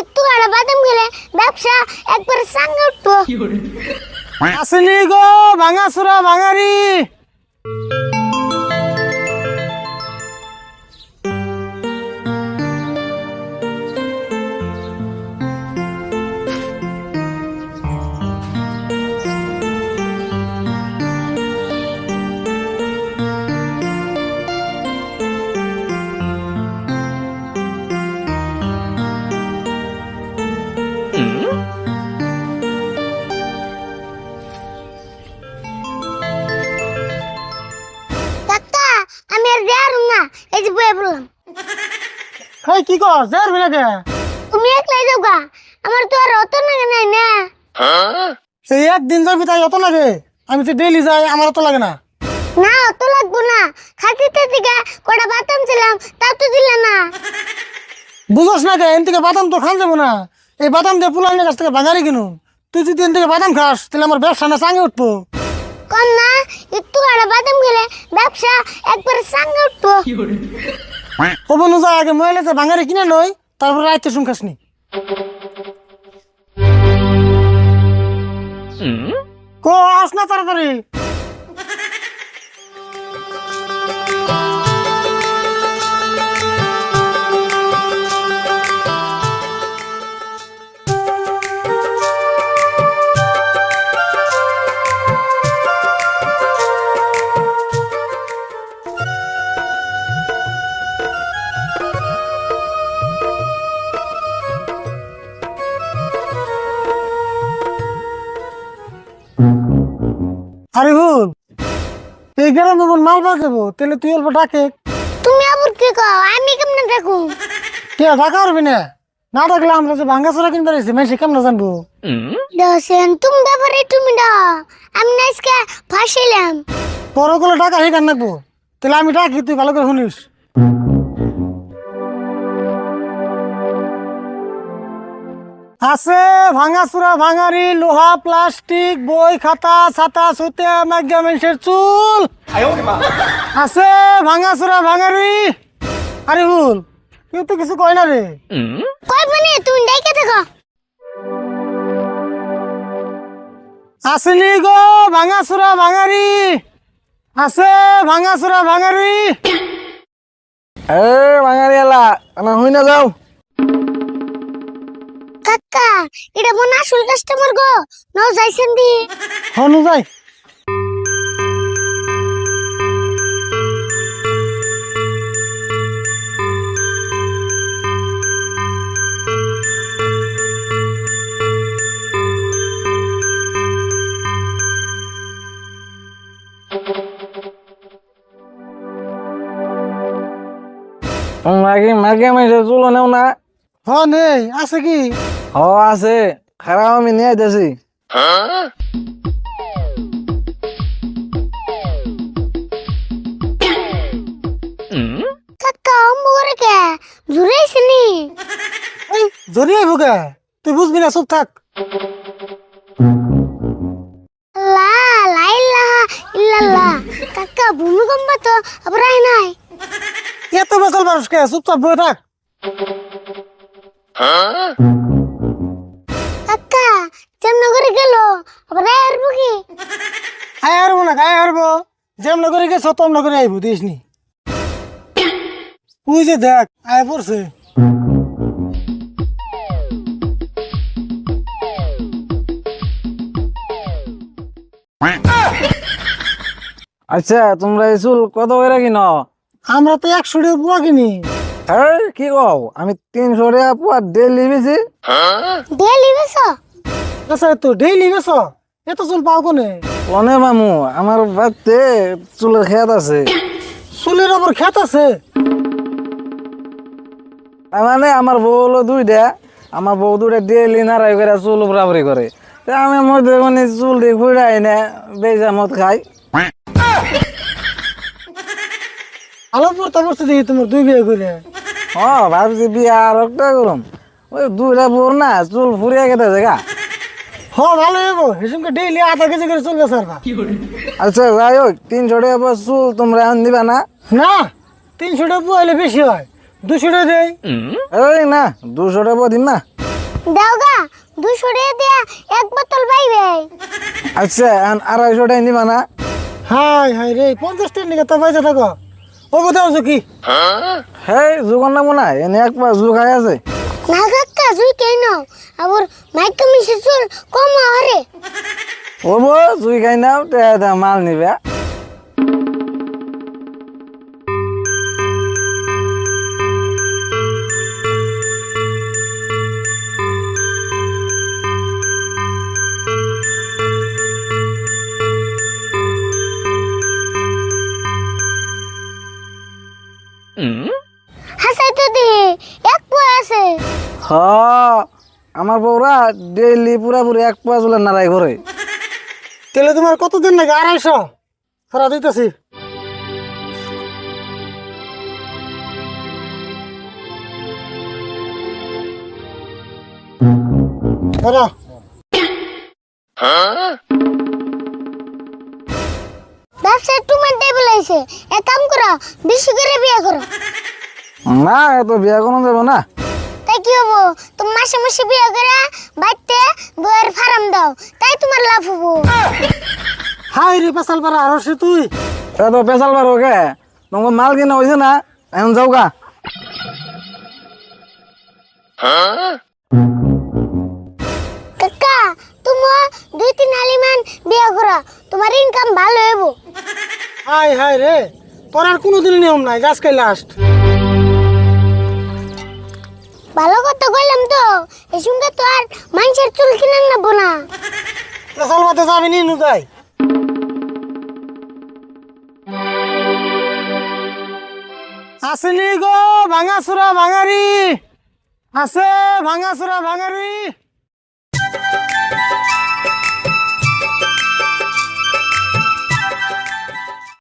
একটু আড়া বাদাম খেলে ব্যবসা একবার সাঙ্গে উঠবো। আসেনি গো ভাঙাচুরা ভাঙারি। এই যে বয়ে বললাম হেই কি কর? যার বিনাকে। তুমি একলাই যাও গা। আমার তো আর অত না নাই না। সেই একদিন যাবি তাই অত লাগে? আমি তো ডেইলি যাই আমার অত লাগে না। না অত লাগবো না। খাতিতে থেকে কটা বাদাম ছিলাম তা তো দিলে না। বুঝোস না কে এন থেকে বাদাম তো খান যাব না। এই বাদাম দিয়ে পুলানের কাছ থেকে ভাঙারি কিনু তুই যদি এন থেকে বাদাম খাস তাহলে আমার ব্যবসা না চাঙে উঠবো। না একটু আড়া বাদাম খেলে ব্যবসা একবার সাঙ্গে উঠবো। হব না যা আগে মহিলাতে ভাঙারি কিনে লই তারপর রাইতে শুনকাস নি কো আস না তাড়াতাড়ি। এই গ্রামে মাল তাহলে তুই অল্প ডাকে। তুমি আবার কি কও? আমি কেমনে দেখো কে ডাকা পারবি না? না ডাকলে আমরা যে ভাঙ্গা চোরা কিনতে মেসে কেমন জানব? দশেন তুমি ব্যাপারে তুমি দা। আমি না আজকে ফাঁসিলাম। ওগুলো টাকা হে কান রাখব? তাহলে আমি ডাকি তুই ভালো করে শুনিস। আছে ভাঙাচুরা ভাঙারি লোহা প্লাস্টিক বই খাতা ছাতা সুতে মানুষের চুল। আছে ভাঙাচুরা ভাঙারি আরে হুল কেউ তো কিছু কয় না রে। কই মানে তুমি দেখে দেখো। আসেনি গো ভাঙাচুরা ভাঙারি আছে ভাঙাচুরা ভাঙারি এ বাঙালি এলা না হই না যাও। কাকা এটা মনে আসল কাস্টমার গো। নাও যাইছেন দি। হনু যাই। তোমরা কি মার্কে মাইসে চুলো নেও না। হ নেই আছে কি? হ আছে। খারাপ আমি নিয়ে আইতেছি। কাকা অম্বরে কে? জুড়েছিনি এই জড়িয়ে ভুগে তুই বুঝবি না চুপ থাক। আবার আয় নাই এত বেসাল মানুষকে চুপচাপ বয়ে থাক। কাকা জামনগরে গেল আবার আয় কি? আয় হারবো না গায়ে হারবো। যেমন করে গেছ তমন করে আইবো দিস নি তুই যে দেখ আয় পড়ছে। আচ্ছা তোমরা এই চুল কত করে কিনো? আমরা তো একশো টাকা পুয়া কিনি। এই কি কও? আমি তিনশো টাকা পুয়া ডেলি বেশি ডেলি বেসো আচ্ছা তো ডেইলি বেছ এত চুল পাও কোনে? অনে মামু আমার বাড়িতে চুলের খেত আছে। চুলের ওপর খেত আছে? তার মানে আমার বউ হলো দুইটা আমার বউ দুইটা ডেলি নাড়াই করে চুল বরাবরি করে। তা আমি মধ্যে মানে চুল দিয়ে ঘুরাই না বেজা মত খাই। তোমার দুই বিয়ে করে। হ ভাবছি বিয়া আর একটা করুম। ওই দুইটা বোর না চুল ফুরিয়ে গেছে জায়গা হ ভালো হইব। হিসুমকে ডেইলি আধা কেজি করে চুল বেচার আচ্ছা যাই হোক তিনশো টাকা চুল তোমরা এখন দিবা না? না তিনশো টাকা হলে বেশি হয়। দুশো টাকা দেই। এই না দুশো টাকা দিন না। দেওগা দুশো টাকা দিয়া এক বোতল পাইবে। আচ্ছা এখন আড়াইশো টাকা নিবা না? হাই হাই রে পঞ্চাশ টাকা নিকে তো পয়সা থাকো। ও কোথাও আছো কি? হ্যাঁ যুগন নামো না এনে এক পা যুগ খাই আছে। না কাকা জুই কেন আবার মাইক মিশে চুল কম আরে ও বো জুই খাই নাও তে মাল নিবে। আমার বউরা ডেইলি পুরাপুরি এক পা চুলের নাড়াই করে। তাহলে তোমার কতদিন লাগে? আড়াইশো? সারা দিতেছি। ধরো। টেবিল এক কাম করো বেশি করে বিয়ে করো। না এত বিয়া কোনো যাব না। কি হব? তুমি মাসে মাসে বিয়ে করে বাড়িতে বইয়ের ফার্ম দাও তাই তোমার লাভ হব। হাই রে পেশাল পারা আরও সে তুই? এত পেশাল বার ওকে তোমার মাল কিনা হয়েছে না এখন যাও গা। কাকা তুমি দুই তিন আলিমান বিয়ে করো তোমার ইনকাম ভালো হইব। হাই হাই রে তোর আর কোনোদিন নিয়ম নাই গাছ খাই লাস্ট ভালো কথা কইলাম তো। এই সঙ্গে তো আর মানুষের চুল কিনে নেব না চল মাতে যাবি নি নু যাই। আসেনি গো ভাঙাসুরা ভাঙারি। আছে ভাঙাসুরা ভাঙারি।